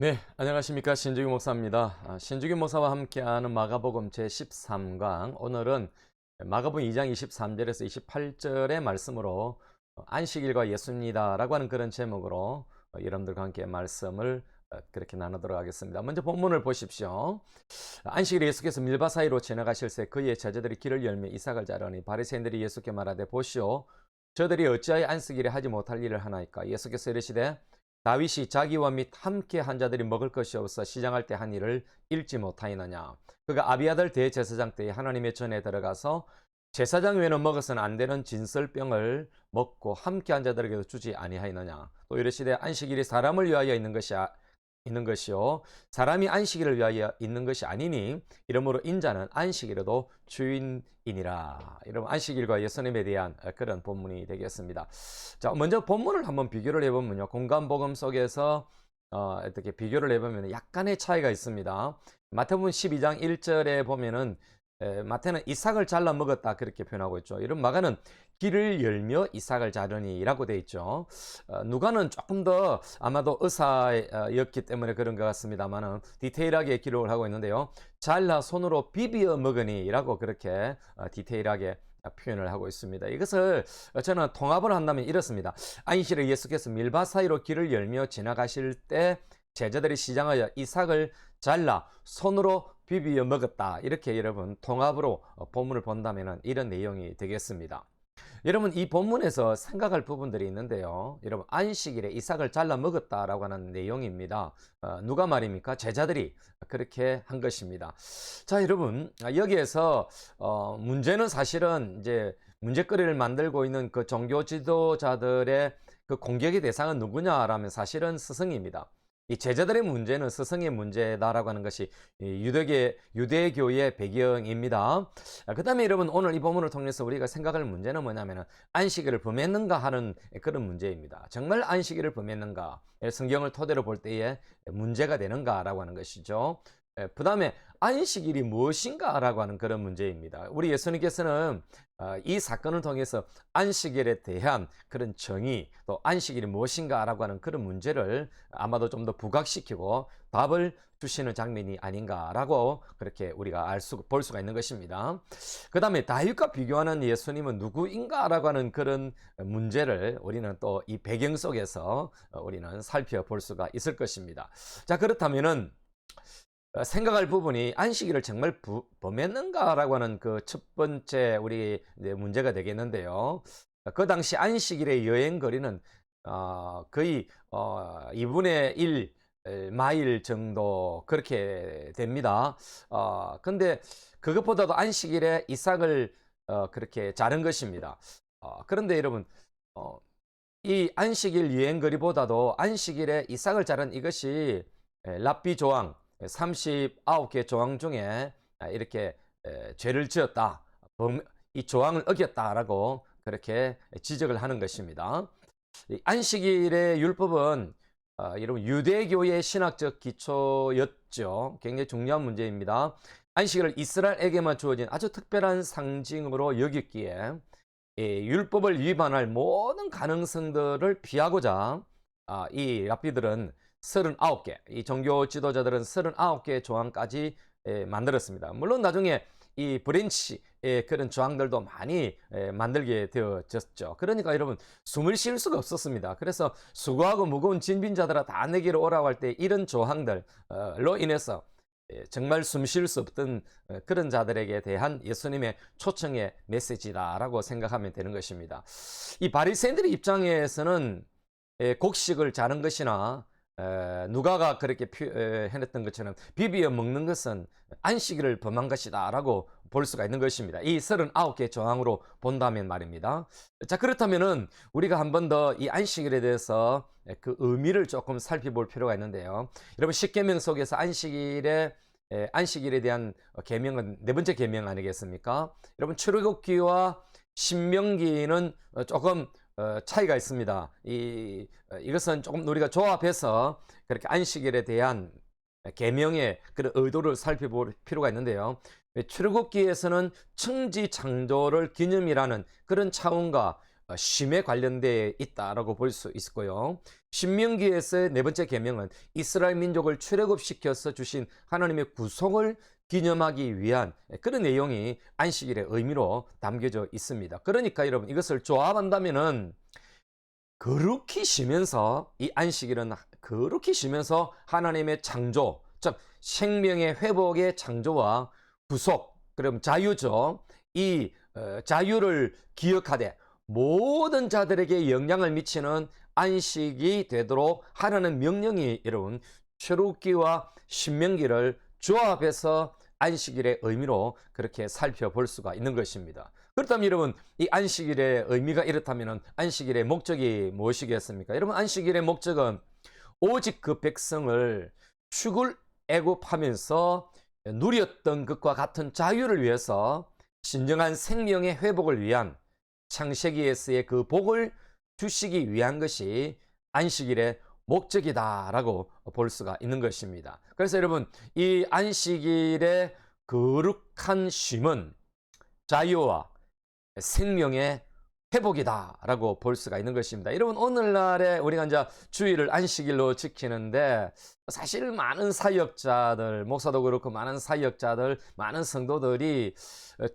네, 안녕하십니까. 신주기 목사입니다. 아, 신주기 목사와 함께하는 마가복음 제 13강. 오늘은 마가복음 2장 23절에서 28절의 말씀으로 어, 안식일과 예수입니다. 라고 하는 그런 제목으로 어, 여러분들과 함께 말씀을 어, 그렇게 나누도록 하겠습니다. 먼저 본문을 보십시오. 안식일에 예수께서 밀바 사이로 지나가실 새 그의 제자들이 길을 열며 이삭을 자르니 바리새인들이 예수께 말하되 보시오 저들이 어찌하여 안식일에 하지 못할 일을 하나이까 예수께서 이르시되 다윗이 자기와 및 함께 한 자들이 먹을 것이 없어 시장할 때 한 일을 잃지 못하였느냐? 그가 아비아들 대제사장 때에 하나님의 전에 들어가서 제사장 외에는 먹어서는 안 되는 진설병을 먹고 함께 한 자들에게도 주지 아니하였느냐? 또 이르시되 안식일이 사람을 위하여 있는 것이 아, 있는 것이요 사람이 안식일을 위하여 있는 것이 아니니 이러므로 인자는 안식일에도 주인이니라. 이러면 안식일과 예수님에 대한 그런 본문이 되겠습니다. 자, 먼저 본문을 한번 비교를 해보면요. 공간 복음 속에서 어, 어떻게 비교를 해보면 약간의 차이가 있습니다. 마태복음 12장 1절에 보면은 에, 마태는 이삭을 잘라 먹었다 그렇게 표현하고 있죠. 이런 마가는 길을 열며 이삭을 자르니라고 돼 있죠. 어, 누가는 조금 더 아마도 의사였기 때문에 그런 것 같습니다만은 디테일하게 기록을 하고 있는데요. 잘라 손으로 비비어 먹으니라고 그렇게 어, 디테일하게 표현을 하고 있습니다. 이것을 저는 통합을 한다면 이렇습니다. 안식일에 예수께서 밀바 사이로 길을 열며 지나가실 때 제자들이 시장하여 이삭을 잘라 손으로 비비어 먹었다. 이렇게 여러분 통합으로 본문을 본다면 이런 내용이 되겠습니다. 여러분 이 본문에서 생각할 부분들이 있는데요. 여러분 안식일에 이삭을 잘라 먹었다라고 하는 내용입니다. 어, 누가 말입니까? 제자들이 그렇게 한 것입니다. 자 여러분 여기에서 어, 문제는 사실은 이제 문제거리를 만들고 있는 그 종교 지도자들의 그 공격의 대상은 누구냐라면 사실은 스승입니다. 이 제자들의 문제는 스승의 문제다라고 하는 것이 유대계, 유대교의 배경입니다. 그 다음에 여러분 오늘 이 본문을 통해서 우리가 생각할 문제는 뭐냐면 안식일을 범했는가 하는 그런 문제입니다. 정말 안식일을 범했는가? 성경을 토대로 볼 때에 문제가 되는가라고 하는 것이죠. 그 다음에 안식일이 무엇인가라고 하는 그런 문제입니다. 우리 예수님께서는 어, 이 사건을 통해서 안식일에 대한 그런 정의 또 안식일이 무엇인가라고 하는 그런 문제를 아마도 좀 더 부각시키고 답을 주시는 장면이 아닌가라고 그렇게 우리가 알 수, 볼 수가 있는 것입니다. 그 다음에 다윗과 비교하는 예수님은 누구인가라고 하는 그런 문제를 우리는 또 이 배경 속에서 우리는 살펴볼 수가 있을 것입니다. 자, 그렇다면은 어, 생각할 부분이 안식일을 정말 부, 범했는가라고 하는 그 첫 번째 우리 문제가 되겠는데요. 그 당시 안식일의 여행 거리는 어, 거의 어, 2분의 1 마일 정도 그렇게 됩니다. 어, 근데 그것보다도 안식일에 이삭을 어, 그렇게 자른 것입니다. 어, 그런데 여러분, 어, 이 안식일 여행 거리보다도 안식일에 이삭을 자른 이것이 랍비 조항, 39개 조항 중에 이렇게 죄를 지었다. 이 조항을 어겼다라고 그렇게 지적을 하는 것입니다. 안식일의 율법은 어, 여러분 유대교의 신학적 기초였죠. 굉장히 중요한 문제입니다. 안식일을 이스라엘에게만 주어진 아주 특별한 상징으로 여겼기에 율법을 위반할 모든 가능성들을 피하고자 아, 이 랍비들은 39개, 이 종교 지도자들은 39개의 조항까지 만들었습니다. 물론 나중에 이 브랜치의 그런 조항들도 많이 만들게 되어졌죠. 그러니까 여러분 숨을 쉴 수가 없었습니다. 그래서 수고하고 무거운 진빈자들아 다 내게로 오라고 할 때 이런 조항들로 인해서 정말 숨 쉴 수 없던 어, 그런 자들에게 대한 예수님의 초청의 메시지다라고 생각하면 되는 것입니다. 이 바리새인들의 입장에서는 곡식을 자는 것이나 누가가 그렇게 해냈던 것처럼 비비어 먹는 것은 안식일을 범한 것이다 라고 볼 수가 있는 것입니다. 이 39개 조항으로 본다면 말입니다. 자, 그렇다면은 우리가 한 번 더 이 안식일에 대해서 그 의미를 조금 살펴볼 필요가 있는데요. 여러분, 십계명 속에서 안식일에 안식일에 대한 계명은 네 번째 계명 아니겠습니까? 여러분, 출애굽기와 신명기는 조금 어, 차이가 있습니다. 이, 어, 이것은 조금 우리가 조합해서 그렇게 안식일에 대한 계명의 그런 의도를 살펴볼 필요가 있는데요. 출애굽기에서는 청지 창조를 기념이라는 그런 차원과 어, 쉼에 관련되어 있다라고 볼 수 있고요. 신명기에서의 네 번째 계명은 이스라엘 민족을 출애굽시켜서 주신 하나님의 구속을 기념하기 위한 그런 내용이 안식일의 의미로 담겨져 있습니다. 그러니까 여러분 이것을 조합한다면은 거룩히 쉬면서 이 안식일은 거룩히 쉬면서 하나님의 창조, 즉 생명의 회복의 창조와 구속, 그럼 자유죠. 이 어, 자유를 기억하되 모든 자들에게 영향을 미치는 안식이 되도록 하라는 명령이 여러분 출애굽기와 신명기를 조합해서 안식일의 의미로 그렇게 살펴볼 수가 있는 것입니다. 그렇다면 여러분 이 안식일의 의미가 이렇다면 안식일의 목적이 무엇이겠습니까? 여러분 안식일의 목적은 오직 그 백성을 축을 애굽하면서 누렸던 것과 같은 자유를 위해서 진정한 생명의 회복을 위한 창세기에서의 그 복을 주시기 위한 것이 안식일의 목적이다라고 볼 수가 있는 것입니다. 그래서 여러분 이 안식일의 거룩한 쉼은 자유와 생명의 회복이다라고 볼 수가 있는 것입니다. 여러분 오늘날에 우리가 이제 주일을 안식일로 지키는데 사실 많은 사역자들 목사도 그렇고 많은 사역자들 많은 성도들이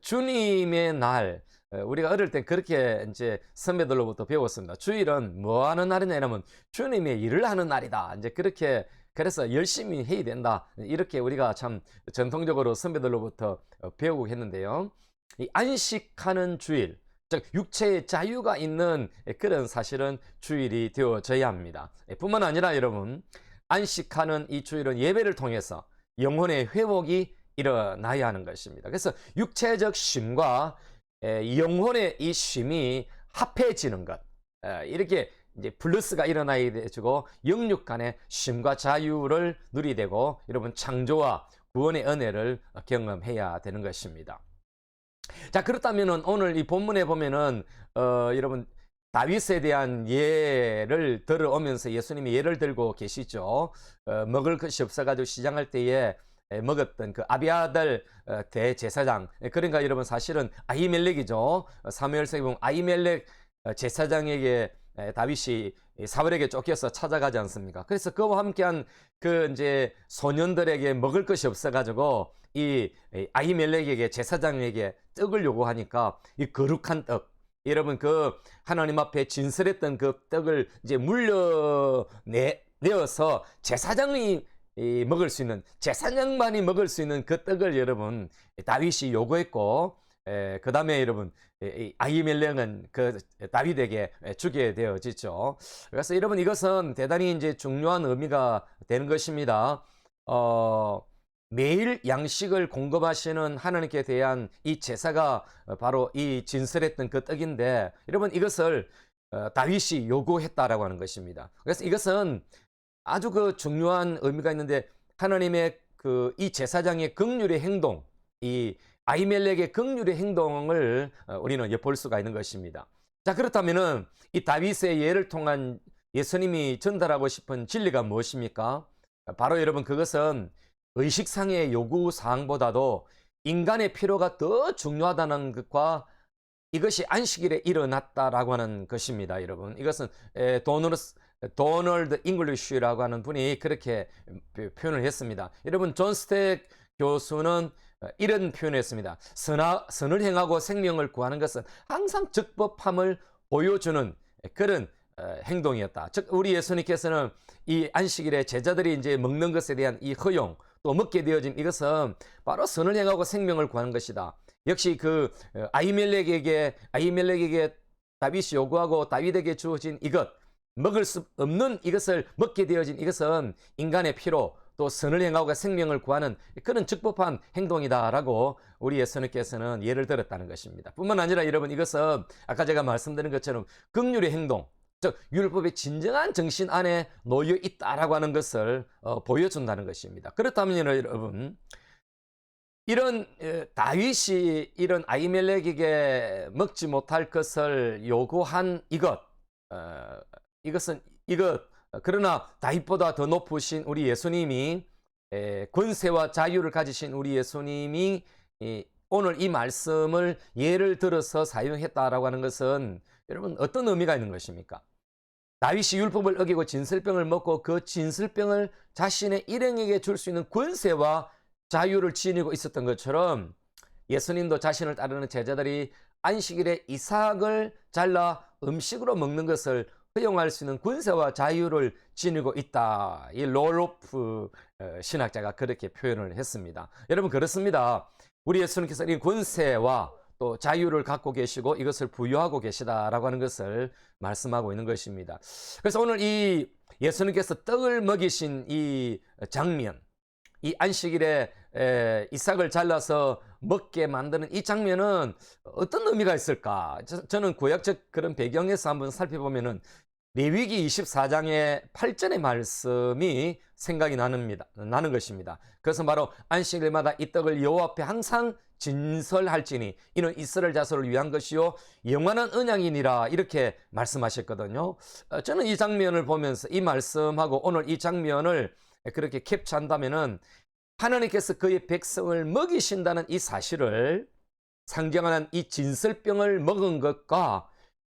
주님의 날 우리가 어릴 때 그렇게 이제 선배들로부터 배웠습니다. 주일은 뭐 하는 날이냐 이러면 주님의 일을 하는 날이다. 이제 그렇게 그래서 열심히 해야 된다. 이렇게 우리가 참 전통적으로 선배들로부터 배우고 했는데요. 이 안식하는 주일, 즉 육체의 자유가 있는 그런 사실은 주일이 되어져야 합니다. 뿐만 아니라 여러분 안식하는 이 주일은 예배를 통해서 영혼의 회복이 일어나야 하는 것입니다. 그래서 육체적 쉼과 영혼의 이 쉼이 합해지는 것 이렇게 이제 플러스가 일어나야 되고 영육 간의 쉼과 자유를 누리 되고 여러분 창조와 구원의 은혜를 경험해야 되는 것입니다. 자 그렇다면은 오늘 이 본문에 보면은 어, 여러분 다윗에 대한 예를 들어오면서 예수님이 예를 들고 계시죠. 어, 먹을 것이 없어가지고 시장할 때에 먹었던 그 아비아들 어, 대제사장 그러니까 여러분 사실은 아이멜렉이죠. 사무엘서에 보면 아이멜렉 제사장에게 다윗이 사울에게 쫓겨서 찾아가지 않습니까? 그래서 그와 함께한 그 이제 소년들에게 먹을 것이 없어가지고 이 아이멜렉에게 제사장에게 떡을 요구하니까 이 거룩한 떡 여러분 그 하나님 앞에 진설했던 그 떡을 이제 물려내 내어서 제사장이 먹을 수 있는 제사장만이 먹을 수 있는 그 떡을 여러분 다윗이 요구했고 그 다음에 여러분 아이멜렉은 그 다윗에게 주게 되어지죠. 그래서 여러분 이것은 대단히 이제 중요한 의미가 되는 것입니다. 어, 매일 양식을 공급하시는 하나님께 대한 이 제사가 바로 이 진설했던 그 떡인데 여러분 이것을 어, 다윗이 요구했다라고 하는 것입니다. 그래서 이것은 아주 그 중요한 의미가 있는데 하나님의 그 이 제사장의 극률의 행동, 이 아이멜렉의 극률의 행동을 어, 우리는 엿볼 수가 있는 것입니다. 자 그렇다면은 이 다윗의 예를 통한 예수님이 전달하고 싶은 진리가 무엇입니까? 바로 여러분 그것은 의식상의 요구 사항보다도 인간의 필요가 더 중요하다는 것과 이것이 안식일에 일어났다라고 하는 것입니다, 여러분. 이것은 도너스 도널드 잉글리쉬라고 하는 분이 그렇게 표현을 했습니다. 여러분 존 스택 교수는 이런 표현을 했습니다. 선하, 선을 행하고 생명을 구하는 것은 항상 적법함을 보여주는 그런 행동이었다. 즉 우리 예수님께서는 이 안식일에 제자들이 이제 먹는 것에 대한 이 허용 또 먹게 되어진 이것은 바로 선을 행하고 생명을 구하는 것이다. 역시 그 아이멜렉에게 아이멜렉에게 다윗이 요구하고 다윗에게 주어진 이것 먹을 수 없는 이것을 먹게 되어진 이것은 인간의 피로 또 선을 행하고 생명을 구하는 그런 적법한 행동이다라고 우리 예수님께서는 예를 들었다는 것입니다. 뿐만 아니라 여러분 이것은 아까 제가 말씀드린 것처럼 극률의 행동 즉 율법의 진정한 정신 안에 놓여 있다라고 하는 것을 어, 보여준다는 것입니다. 그렇다면 여러분 이런 다윗이 이런 아이멜렉에게 먹지 못할 것을 요구한 이것 어, 이것은 이것 그러나 다윗보다 더 높으신 우리 예수님이 권세와 자유를 가지신 우리 예수님이 오늘 이 말씀을 예를 들어서 사용했다라고 하는 것은 여러분 어떤 의미가 있는 것입니까? 다윗이 율법을 어기고 진설병을 먹고 그 진설병을 자신의 일행에게 줄 수 있는 권세와 자유를 지니고 있었던 것처럼 예수님도 자신을 따르는 제자들이 안식일에 이삭을 잘라 음식으로 먹는 것을 허용할 수 있는 권세와 자유를 지니고 있다. 이 롤로프 어, 신학자가 그렇게 표현을 했습니다. 여러분 그렇습니다. 우리 예수님께서 이 권세와 또 자유를 갖고 계시고 이것을 부여하고 계시다라고 하는 것을 말씀하고 있는 것입니다. 그래서 오늘 이 예수님께서 떡을 먹이신 이 장면, 이 안식일에 에, 이삭을 잘라서 먹게 만드는 이 장면은 어떤 의미가 있을까? 저, 는 구약적 그런 배경에서 한번 살펴보면은 레위기 24장의 8절의 말씀이 생각이 나는니다 나는 것입니다. 그래서 바로 안식일마다 이 떡을 여호와 앞에 항상 진설할지니 이는 이스라엘 자손을 위한 것이요 영원한 언약이니라 이렇게 말씀하셨거든요. 어, 저는 이 장면을 보면서 이 말씀하고 오늘 이 장면을 그렇게 캡처한다면은 하나님께서 그의 백성을 먹이신다는 이 사실을 상징하는 이 진설병을 먹은 것과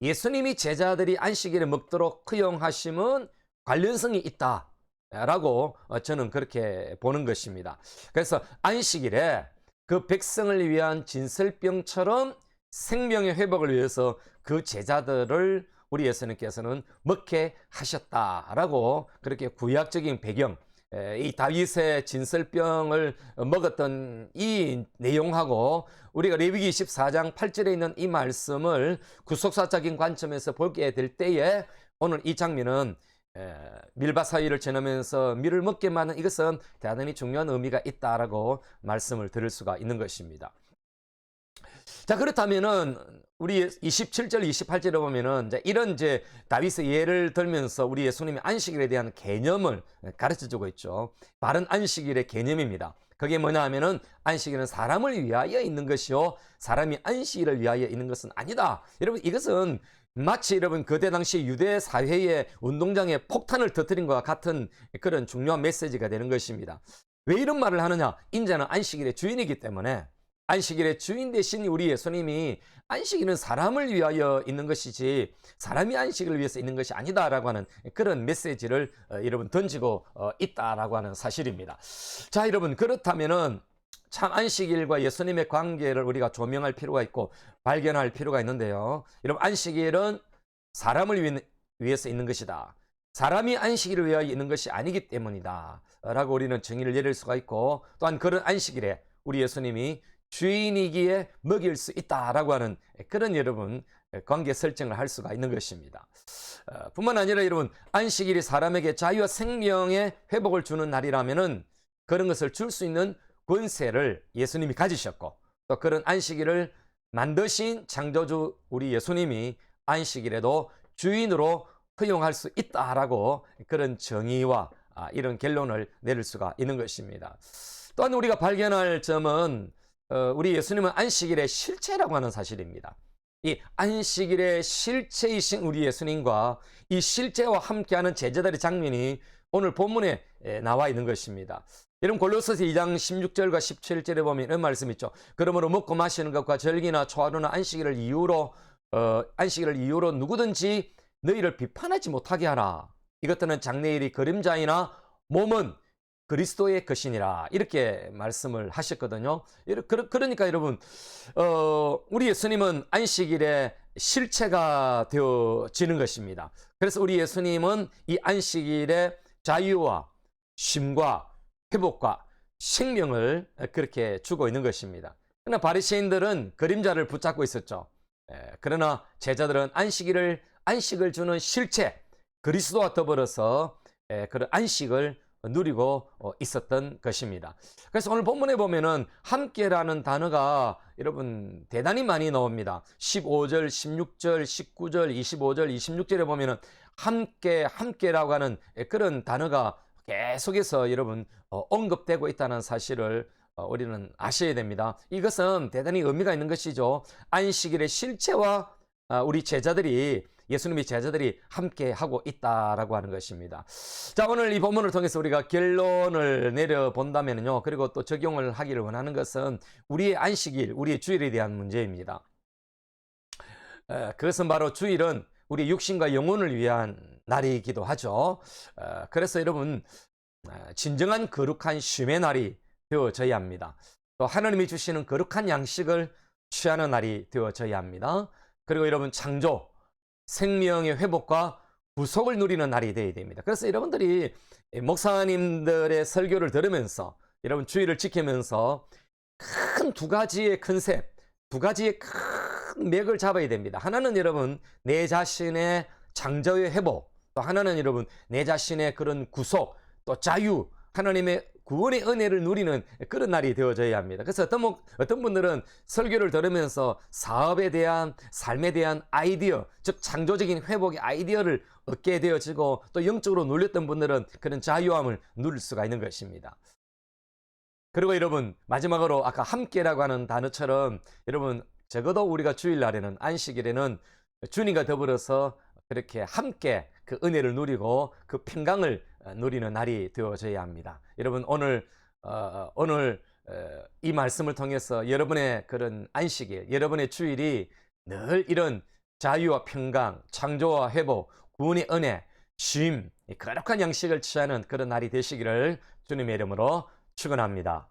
예수님이 제자들이 안식일에 먹도록 허용하심은 관련성이 있다 라고 저는 그렇게 보는 것입니다. 그래서 안식일에 그 백성을 위한 진설병처럼 생명의 회복을 위해서 그 제자들을 우리 예수님께서는 먹게 하셨다라고 그렇게 구약적인 배경 이 다윗의 진설병을 먹었던 이 내용하고 우리가 레위기 24장 8절에 있는 이 말씀을 구속사적인 관점에서 보게 될 때에 오늘 이 장면은 밀바 사이를 지나면서 밀을 먹게 만든 이것은 대단히 중요한 의미가 있다라고 말씀을 들을 수가 있는 것입니다. 자 그렇다면은 우리 27절 28절에 보면은 이제 이런 이제 다윗의 예를 들면서 우리 예수님이 안식일에 대한 개념을 가르쳐 주고 있죠. 바른 안식일의 개념입니다. 그게 뭐냐 하면은 안식일은 사람을 위하여 있는 것이요 사람이 안식일을 위하여 있는 것은 아니다. 여러분 이것은 마치 여러분 그때 당시 유대 사회의 운동장에 폭탄을 터뜨린 것과 같은 그런 중요한 메시지가 되는 것입니다. 왜 이런 말을 하느냐? 인자는 안식일의 주인이기 때문에 안식일의 주인 대신 우리 예수님이 안식일은 사람을 위하여 있는 것이지 사람이 안식을 위해서 있는 것이 아니다라고 하는 그런 메시지를 어, 여러분 던지고 어, 있다라고 하는 사실입니다. 자, 여러분 그렇다면은 참 안식일과 예수님의 관계를 우리가 조명할 필요가 있고 발견할 필요가 있는데요. 여러분 안식일은 사람을 위해서 있는 것이다. 사람이 안식일을 위하여 있는 것이 아니기 때문이다. 라고 우리는 정의를 내릴 수가 있고 또한 그런 안식일에 우리 예수님이 주인이기에 먹일 수 있다라고 하는 그런 여러분 관계 설정을 할 수가 있는 것입니다. 어, 뿐만 아니라 여러분 안식일이 사람에게 자유와 생명의 회복을 주는 날이라면은 그런 것을 줄 수 있는 권세를 예수님이 가지셨고 또 그런 안식일을 만드신 창조주 우리 예수님이 안식일에도 주인으로 허용할 수 있다라고 그런 정의와 아, 이런 결론을 내릴 수가 있는 것입니다. 또한 우리가 발견할 점은 어, 우리 예수님은 안식일의 실체라고 하는 사실입니다. 이 안식일의 실체이신 우리 예수님과 이 실체와 함께하는 제자들의 장면이 오늘 본문에 나와 있는 것입니다. 여러분 골로새서 2장 16절과 17절에 보면 이런 말씀 있죠. 그러므로 먹고 마시는 것과 절기나 초하루나 안식일을 이유로 어, 안식일을 이유로 누구든지 너희를 비판하지 못하게 하라. 이것들은 장래일이 그림자이나 몸은 그리스도의 것이니라 이렇게 말씀을 하셨거든요. 그러니까 여러분 어, 우리 예수님은 안식일의 실체가 되어지는 것입니다. 그래서 우리 예수님은 이 안식일의 자유와 쉼과 회복과 생명을 그렇게 주고 있는 것입니다. 그러나 바리새인들은 그림자를 붙잡고 있었죠. 그러나 제자들은 안식일을 안식을 주는 실체 그리스도와 더불어서 그런 안식을 누리고 어, 있었던 것입니다. 그래서 오늘 본문에 보면은 함께라는 단어가 여러분 대단히 많이 나옵니다. 15절, 16절, 19절, 25절, 26절에 보면은 함께 함께라고 하는 그런 단어가 계속해서 여러분 어, 언급되고 있다는 사실을 어, 우리는 아셔야 됩니다. 이것은 대단히 의미가 있는 것이죠. 안식일의 실체와 아, 우리 제자들이 예수님의 제자들이 함께 하고 있다라고 하는 것입니다. 자, 오늘 이 본문을 통해서 우리가 결론을 내려 본다면요. 그리고 또 적용을 하기를 원하는 것은 우리의 안식일, 우리의 주일에 대한 문제입니다. 그것은 바로 주일은 우리 육신과 영혼을 위한 날이기도 하죠. 어, 그래서 여러분 어, 진정한 거룩한 쉼의 날이 되어져야 합니다. 또 하나님이 주시는 거룩한 양식을 취하는 날이 되어져야 합니다. 그리고 여러분 창조, 생명의 회복과 구속을 누리는 날이 되어야 됩니다. 그래서 여러분들이 목사님들의 설교를 들으면서 여러분 주의를 지키면서 큰 두 가지의 컨셉, 두 가지의 큰 맥을 잡아야 됩니다. 하나는 여러분 내 자신의 창조의 회복, 또 하나는 여러분 내 자신의 그런 구속, 또 자유, 하나님의 구원의 은혜를 누리는 그런 날이 되어져야 합니다. 그래서 어떤, 목- 어떤 분들은 설교를 들으면서 사업에 대한 삶에 대한 아이디어, 즉 창조적인 회복의 아이디어를 얻게 되어지고 또 영적으로 눌렸던 분들은 그런 자유함을 누릴 수가 있는 것입니다. 그리고 여러분 마지막으로 아까 함께라고 하는 단어처럼 여러분 적어도 우리가 주일날에는 안식일에는 주님과 더불어서 그렇게 함께 그 은혜를 누리고 그 평강을 어, 누리는 날이 되어져야 합니다. 여러분 오늘 어, 오늘 어, 이 말씀을 통해서 여러분의 그런 안식일, 여러분의 주일이 늘 이런 자유와 평강, 창조와 회복, 구원의 은혜, 쉼, 이 거룩한 양식을 취하는 그런 날이 되시기를 주님의 이름으로 축원합니다.